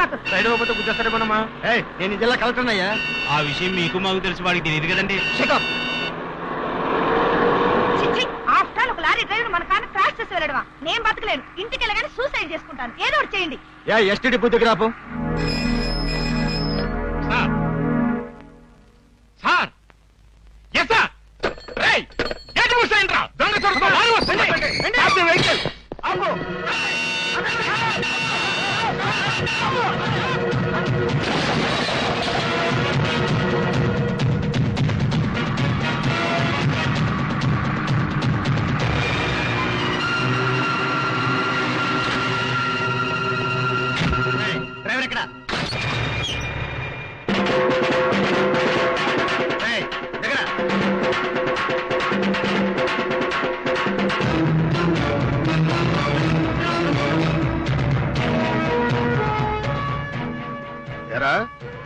మాకు సైడ్ అవ్వకపోతే గుర్తొస్తారేమోనమ్మా ఏయ్, నేను జిల్లా కలెక్టర్ అయ్యా? ఆ విషయం మీకు మాకు తెలిసి వాడికి తెలియదు కదండి. చిచ్చి ఆఫ్టర్ ఒక లారీ డ్రైవర్ మన కారు క్రాష్ చేసి వెళ్ళడమా? నేను బతకలేను. ఇంటికి వెళ్ళగానే సూసైడ్ చేసుకుంటాను. ఏదో ఒకటి చేయండి. యా ఎస్టీడీ బుద్ధికి రాపు. డ్రైవర్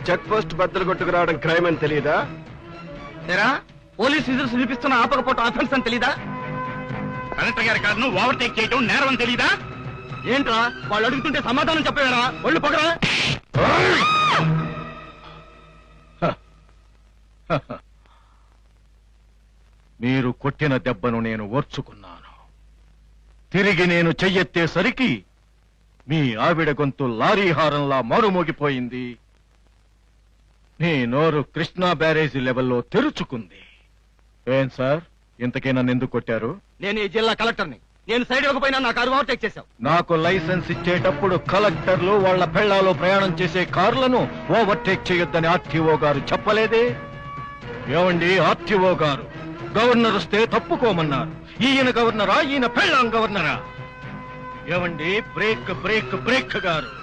చెక్ పోస్ట్ బద్దలు కొట్టుకు రావడం క్రైమ్ అని తెలియదా ఏరా పోలీస్ విజిల్స్ వినిపిస్తున్న ఆపకపోవటం అఫెన్స్ అని తెలీదా? కలెక్టర్ గారి కారును ఓవర్టేక్ చేయడం నేరం అని తెలీదా? ఏంట్రా వాళ్ళు అడుగుతుంటే సమాధానం చెప్పవేరా? ఒళ్ళు పగరా? మీరు కొట్టిన దెబ్బను నేను ఓర్చుకున్నాను. తిరిగి నేను చెయ్యెత్తేసరికి మీ ఆవిడ గొంతు లారీ హారంలా మారుమోగిపోయింది. నీ నోరు కృష్ణా బ్యారేజీ లెవెల్లో తెరుచుకుంది. ఏం సార్? ఇంతకీ నన్ను ఎందుకు కొట్టారు? నేను ఈ జిల్లా కలెక్టర్ని. నేను సైడ్ ఇవ్వకపోయినా నా కారు ఓవర్టేక్ చేశావు నాకు లైసెన్స్ ఇచ్చేటప్పుడు కలెక్టర్లు వాళ్ళ పెళ్ళాలో ప్రయాణం చేసే కార్లను ఓవర్టేక్ చేయొద్దని ఆర్టీఓ గారు చెప్పలేదే? ఏమండి ఆర్టీఓ గారు? గవర్నర్ వస్తే తప్పుకోమన్నారు. ఈయన గవర్నరా ఈయన పెళ్ళాం గవర్నరా? ఏమండి బ్రేక్ బ్రేక్ బ్రేక్ గారు?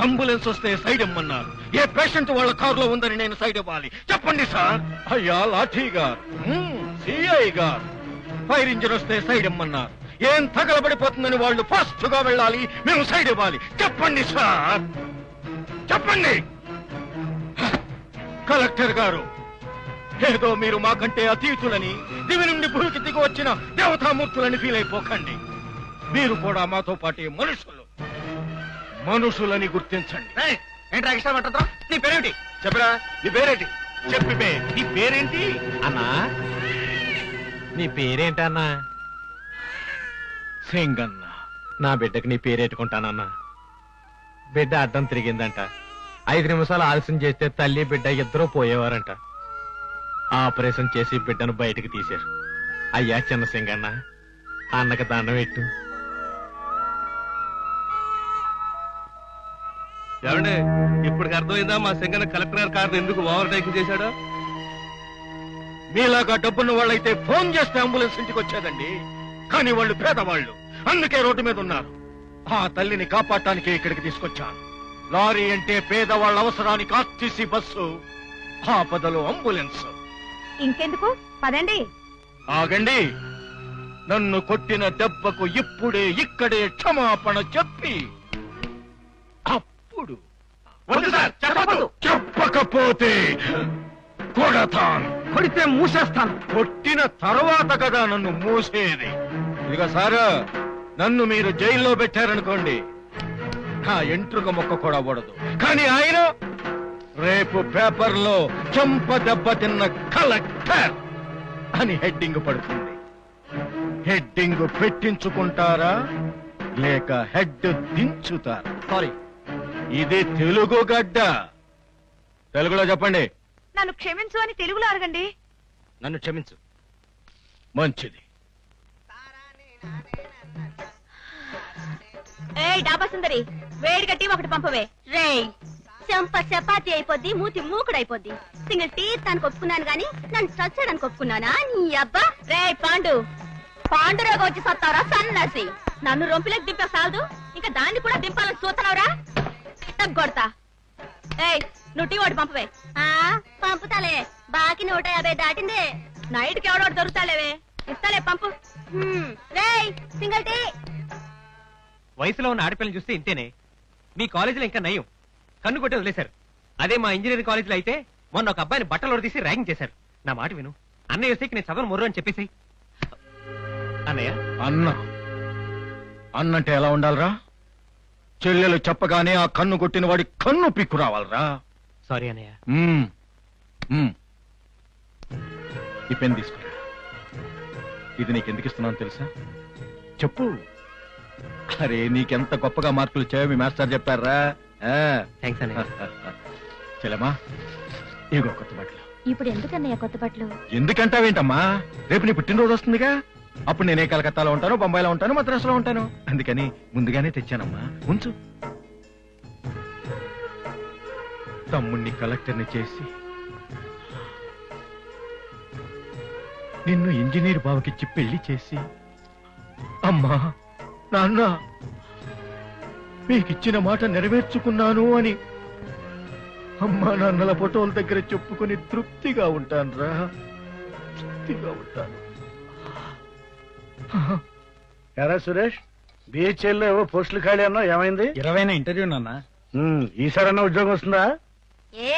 అంబులెన్స్ వస్తే సైడ్ ఇమ్మన్నారు. ఏ పేషెంట్ వాళ్ళ కారులో ఉందని నేను సైడ్ ఇవ్వాలి. చెప్పండి సార్. అయ్యా లాఠీ గారు. సిఐ గారు. ఫైర్ ఇంజిన్ వస్తే సైడ్ ఇమ్మన్నారు. ఏం తగలబడిపోతుందని వాళ్ళు ఫాస్ట్గా వెళ్ళాలి. మేము సైడ్ ఇవ్వాలి. చెప్పండి సార్. చెప్పండి. కలెక్టర్ గారు ఏదో మీరు మాకంటే అతీతులని దివి నుండి భూమికి దిగి వచ్చిన దేవతామూర్తులని ఫీల్ అయిపోకండి. మీరు కూడా మాతో పాటే మనుషులు. మనుషులని గుర్తించండి. ఏంట్రా ఎక్స్ట్రా మాట్లాడతా నీ పేరేమిటి? చెప్పరా నీ పేరేంటి? చెప్పి నీ పేరేంటి? అన్నా. నీ పేరేంటన్నా? సింగన్న. నా బిడ్డకి నీ పేరెట్టుకుంటానన్నా. బిడ్డ అడ్డం తిరిగిందంట. ఐదు నిమిషాలు ఆలస్యం చేస్తే తల్లి బిడ్డ ఇద్దరూ పోయేవారంట. ఆపరేషన్ చేసి బిడ్డను బయటకు తీశారు. అయ్యా చిన్న సింగన్న అన్నకి దండం పెట్టు. ఏమండి ఇప్పుడు అర్థమైందా మా సింగన కలెక్టర్ గారి కారును ఎందుకు ఓవర్టేక్ చేశాడో? మీలాగా డబ్బున్న వాళ్ళైతే ఫోన్ చేస్తే అంబులెన్స్ ఇంటికి వచ్చేదండి. కానీ వాళ్ళు పేదవాళ్ళు. అందుకే రోడ్డు మీద ఉన్నారు. ఆ తల్లిని కాపాడటానికి ఇక్కడికి తీసుకొచ్చాను. లారీ అంటే పేదవాళ్ళ అవసరానికి ఆర్టీసీ బస్సు ఆపదలో అంబులెన్స్. ఇంకెందుకు? పదండి. ఆగండి. నన్ను కొట్టిన దెబ్బకు ఇప్పుడే ఇక్కడే క్షమాపణ చెప్పి. వద్దు సార్ చెప్పదు చెప్పకపోతే కొడతాను. కొడితే మూసేస్తాను. కొట్టిన తర్వాత కదా నన్ను మూసేది. ఇదిగో సారు నన్ను మీరు జైల్లో పెట్టారనుకోండి నా ఎంట్రుక మొక్క కూడా పడదు కానీ ఆయన రేపు పేపర్లో చెంప దెబ్బ తిన్న కలెక్టర్ అని హెడ్డింగ్ పడుతుంది. హెడ్డింగ్ పెట్టించుకుంటారా? లేక హెడ్ దించుతారా? సారీ. ఇది తెలుగు గడ్డ. తెలుగులో చెప్పండి. నన్ను క్షమించు అని తెలుగులో అడగండి. నన్ను క్షమించు. మంచిది. ఏయ్ డాబా సుందరి వేడి గట్టి ఒకటి పంపవే. రేయ్. చెంప చపాతి అయిపోద్ది మూతి మూకుడు అయిపోద్ది సింగిల్ టీ దానికి ఒప్పుకున్నాను గాని నన్ను చచ్చడానికి ఒప్పుకున్నానా నీ అబ్బా. రేయ్ పాండు. పాండురోగ వచ్చి సత్తావరా సన్నాసి. నన్ను రొంపిలోకి దింపా సాలదు. ఇంకా దాన్ని కూడా దింపాలని చూస్తున్నావురా? తగ్గొడతా ఏయ్ నువ్వు టీ ఒకటి పంపవే. ఆ పంపుతాలే. బాకి నూట యాభై దాటిందే. నైట్కి ఎవడో ఒకటి దొరుకుతాలేవే ఇస్తాలే పంపు. హ్మ్. రేయ్ సింగిల్ టీ. వయసులో ఉన్న ఆడపిల్లని చూస్తే ఇంతేనే. మీ కాలేజీలో ఇంకా నయం. కన్ను కొట్టి వదిలేశారు. అదే మా ఇంజనీరింగ్ కాలేజీలో అయితే మొన్న ఒక అబ్బాయిని బట్టలు తీసి ర్యాగింగ్ చేశారు. నా మాట విను. అన్నయ్య వస్తే నేను చదవను మొర్రు అని చెప్పేసి. అన్నయ్య? అన్న. అన్నంటే ఎలా ఉండాలరా? చెల్లెలు చెప్పగానే ఆ కన్ను కొట్టిన వాడి కన్ను పిక్కు రావాలరా. సారీ అన్నయ్య. మ్మ్. మ్మ్. ఈ పెన్ తీసుకురా. ఇది నీకు ఎందుకు ఇస్తున్నాను తెలుసా? చెప్పు. అరే నీకెంత గొప్పగా మార్కులు వచ్చాయో మీ మాస్టర్ చెప్పారా? ఆ. థ్యాంక్స్ అన్నయ్య. చెల్లెమ్మా ఇగో కొత్త బట్టలు. ఇప్పుడు ఎందుకన్నయ్య కొత్త బట్టలు? ఎందుకంటావేంటమ్మా? రేపు నీ పుట్టినరోజు వస్తుందిగా? అప్పుడు నేనే కలకత్తాలో ఉంటాను బొంబాయిలో ఉంటాను మద్రాసులో ఉంటాను. అందుకని ముందుగానే తెచ్చానమ్మా. ఉంచు. తమ్ముణ్ణి కలెక్టర్ని చేసి నిన్ను ఇంజనీర్ బావకిచ్చి పెళ్ళి చేసి అమ్మా నాన్న మీకిచ్చిన మాట నెరవేర్చుకున్నాను అని అమ్మా నాన్నల ఫోటోల దగ్గర చెప్పుకొని తృప్తిగా ఉంటానురా. తృప్తిగా ఉంటాను. ఎరా సురేష్ బిహెచ్ఎల్లో ఏవో పోస్టులు ఖాళీ అన్నా ఏమైంది? ఇరవైన ఇంటర్వ్యూ నాన్న. ఉమ్, ఈసారన్నా ఉద్యోగం వస్తుందా? ఏ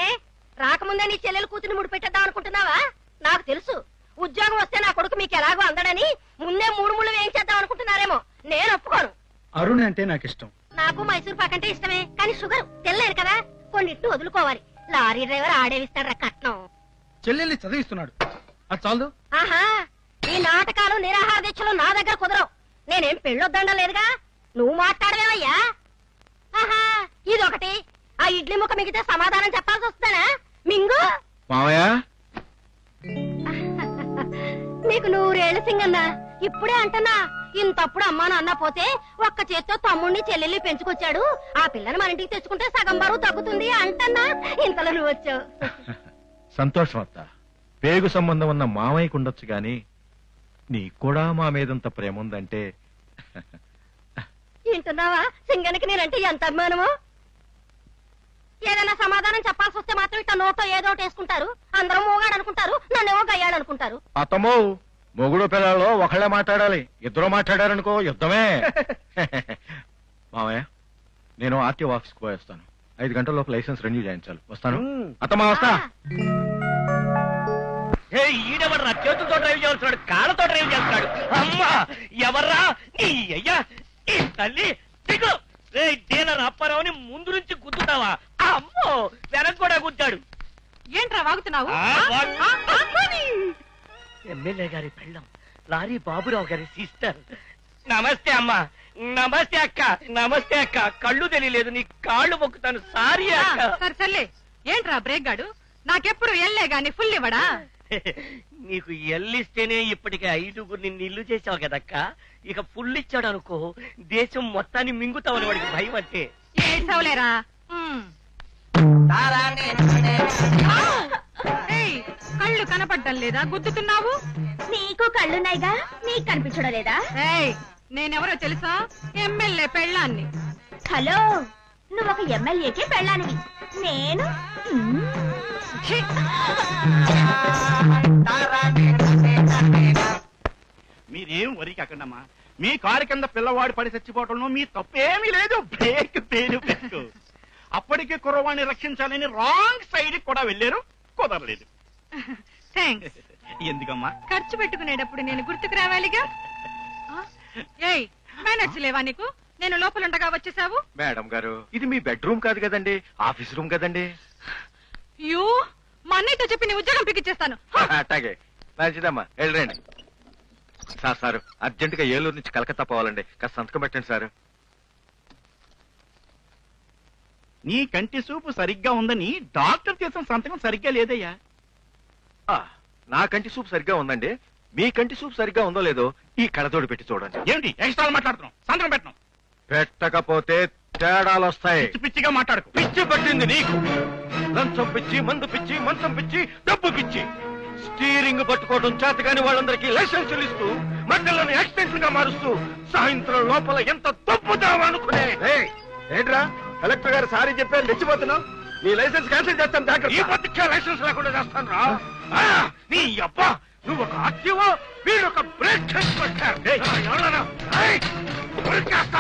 రాకముందే నీ చెల్లెలు కూతురు ముడి పెట్టేద్దాం అనుకుంటున్నావా? నాకు తెలుసు. ఉద్యోగం వస్తే నా కొడుకు మీకు ఎలాగో అందడని ముందే మూడు ముళ్ళు వేయించేద్దాం అనుకుంటున్నారేమో. నేను ఒప్పుకోను. అరుణ్ అంటే నాకు ఇష్టం నాకు మైసూర్ పాక్ అంటే ఇష్టమే. కానీ షుగర్ తెల్లేదు కదా. కొన్నిట్టు వదులుకోవాలి. లారీ డ్రైవర్ ఆడేవిస్తాడు కట్నం. చెల్లెల్ని చదివిస్తున్నాడు. అది చాలు ఆహా ఈ నాటకాలు నిరాహార దీక్షలు నా దగ్గర కుదరవు. నేనేం పెళ్ళొద్దండం లేదుగా? నువ్వు మాట్లాడలేవయ్యా ఆహా ఇదొకటి. ఆ ఇడ్లీ ముక్క మిగితే సమాధానం చెప్పాల్సి వస్తుందనా? మింగు. మావయ్య? నీకు నూరేళ్ళ సింగన్నా. ఇప్పుడే అంటన్నా. ఇంతప్పుడు అమ్మా నాన్న పోతే ఒక్క చేత్తో తమ్ముణ్ణి చెల్లెల్ని పెంచుకొచ్చాడు. ఆ పిల్లని మన ఇంటికి తెచ్చుకుంటే సగం బరువు తగ్గుతుంది అంటన్నా. ఇంతలో నువ్వు వచ్చావు సంతోషం అత్త. పేగు సంబంధం ఉన్న మామయ్యకు ఉండొచ్చు గాని నీకు కూడా మా మీదంత ప్రేమ ఉందంటే వింటున్నావా సింగనికి నేనంటే ఎంత అభిమానమో? ఏదైనా సమాధానం చెప్పాల్సి వస్తే మాత్రం ఇట్లా నోట్లో ఏదో ఒకటి వేసుకుంటారు. అందరూ మోగాడు అనుకుంటారు నన్నేమో గయ్యాడు అనుకుంటారు. అతమో మొగుడు పిల్లలు ఒకళ్ళే మాట్లాడాలి. ఇద్దరు మాట్లాడారనుకో యుద్ధమే. మామయ్య నేను ఆర్టీఓ ఆఫీస్కి పోయేస్తాను. ఐదు గంటల లోపు లైసెన్స్ రెన్యూ చేయించాలి. వస్తాను. అత్తమా వస్తా. ఈడెవర్రా? చేతులతో డ్రైవ్ చేస్తున్నాడు కాళ్ళతో డ్రైవ్ చేస్తున్నాడు. అమ్మా ఎవర్రా? నీ అయ్యా ఈ తల్లి. దిగు. రే డీలర్ అప్పారావుని ముందు నుంచి గుద్దుతావా? అమ్మో వెనక కూడా గుద్దాడు. ఏంట్రా వాగుతున్నావు? ఎమ్మెల్యే గారి పెళ్ళం. లారీ బాబురావు గారి సిస్టర్ నమస్తే అమ్మా. నమస్తే అక్క. నమస్తే అక్క. కళ్ళు తెలియలేదు నీ కాళ్ళు మొక్కుతాను. సారీ అక్క. సరే సర్లే. ఏంట్రా బ్రేక్ గాడు? నాకెప్పుడు ఎల్లే గాని ఫుల్ ఇవ్వడా? నీకు ఎల్లిస్తేనే ఇప్పటికే ఐదుగురిని నిల్లు చేసావు కదక్క. ఇక ఫుల్ ఇచ్చాడు అనుకో దేశం మొత్తాన్ని మింగుతావని వాడికి భయం అంటే. ఏడ్చవలేరా? కళ్ళు కనపడ్డం లేదా? గుద్దుతున్నావు? నీకు కళ్ళున్నాయిగా? నీకు కనిపించడం లేదా? ఏయ్ నేనెవరో తెలుసా? ఎమ్మెల్యే పెళ్ళాన్ని. హలో నువ్వు ఒక ఎమ్మెల్యేకి పెళ్ళానివి. నేను! మీరేం వరికి అక్కడమ్మా మీ కారు కింద పిల్లవాడు పడి చచ్చిపోవటంలో మీ తప్పేమీ లేదు. బ్రేక్ పేరు పెట్టు. అప్పటికే కుర్రవాణ్ణి రక్షించాలని రాంగ్ సైడ్ కూడా వెళ్ళారు. కుదరలేదు. థాంక్స్ ఎందుకమ్మా? ఖర్చు పెట్టుకునేటప్పుడు నేను గుర్తుకు రావాలిగా? ఆ? ఏయ్ మేనర్స్ లేవా నీకు? నేను లోపలుండగా వచ్చేసావు? మేడం గారు ఇది మీ బెడ్రూమ్ కాదు కదండి ఆఫీస్ రూమ్ కదండి. యూ మా అన్నయ్యతో చెప్పి నీ ఉద్యోగం పిక్కిచ్చేస్తాను అట్టాగే మంచిదమ్మా వెళ్ళండి సార్ సార్ అర్జెంట్గా ఏలూరు నుంచి కలకత్తా పోవాలండి. కాస్త సంతకం పెట్టండి సార్. నీ కంటి చూపు సరిగ్గా ఉందని డాక్టర్ చేసిన సంతకం సరిగ్గా లేదయ్యా. ఆ, నా కంటి సూప్ సరిగ్గా ఉందండి. మీ కంటి సూప్ సరిగ్గా ఉందో లేదో ఈ కళ్ళతోడు పెట్టి చూడండి. ఏమిటి? ఎక్స్ట్రా మాట్లాడుతున్నాం సంతకం పెట్టడం పెట్టకపోతే తేడాలు వస్తాయి పిచ్చి పిచ్చిగా మాట్లాడుకో. పిచ్చి పట్టింది నీకు. లంచం పిచ్చి మందు పిచ్చి మంచం పిచ్చి డబ్బు పిచ్చి. స్టీరింగ్ పట్టుకోవడం చేత కాని వాళ్ళందరికీ లైసెన్సులు ఇస్తూ మధ్యలోని యాక్సిడెంట్గా మారుస్తూ సాయంత్రం లోపల ఎంత తప్పుదాం అనుకునే. ఏంట్రా? కలెక్టర్ గారు సారీ చెప్పారు తెచ్చిపోతున్నావు నీ లైసెన్స్ క్యాన్సిల్ చేస్తాను ఈ జాగ్రత్త బతికే లైసెన్స్ లేకుండా చేస్తాను రా. ఆ, నీ అబ్బా నువ్వు ఒక ఆర్టీఓ వీడు ఒక బ్రేక్ చేసి పెట్టారు. తీసుకున్నా